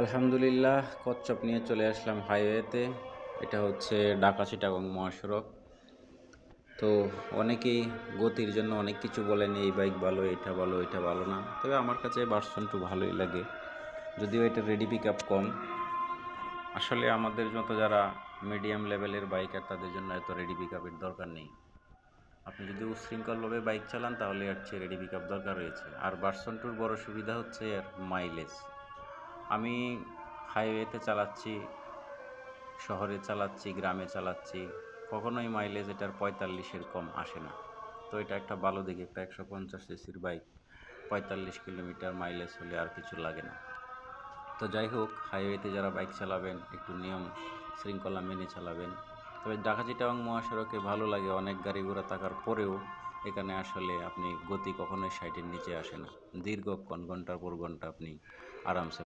আলহামদুলিল্লাহ, কচ্ছপ নিয়ে চলে আসলাম হাইওয়েতে এটা হচ্ছে ঢাকা চিটাগং মহাসড়ক। তো অনেকেই গতির জন্য অনেক কিছু বলেন এই বাইক ভালো, এটা ভালো এটা ভালো না। তবে আমার কাছে ভার্সন টু ভালোই লাগে। যদিও এটা রেডি পিক আপ কম। আসলে আমাদের মতো যারা মিডিয়াম লেভেলের বাইকার তাদের জন্য এত রেডি পিক আপের দরকার নেই। আপনি যদি উশৃঙ্খলভাবে বাইক চালান, তাহলে আর চেয়ে রেডি পিক আপ দরকার রয়েছে। আর ভার্সন টুর বড় সুবিধা হচ্ছে এর মাইলেজ আমি হাইওয়েতে চালাচ্ছি, শহরে চালাচ্ছি, গ্রামে চালাচ্ছি, কখনোই মাইলেজ এটার পঁয়তাল্লিশের কম আসে না। তো এটা একটা ভালো দিক, একটা একশো পঞ্চাশ সিসির বাইক পঁয়তাল্লিশ কিলোমিটার মাইলেজ হলে আর কিছু লাগে না। তো যাই হোক হাইওয়েতে যারা বাইক চালাবেন, একটু নিয়ম শৃঙ্খলা মেনে চালাবেন। তবে ঢাকা চিটাগাং মহাসড়কে ভালো লাগে, অনেক গাড়ি ঘোড়া থাকার পরেও এখানে আসলে আপনি গতি কখনোই ষাটের নিচে আসে না। দীর্ঘক্ষণ, ঘণ্টার পর ঘণ্টা আপনি আরামসে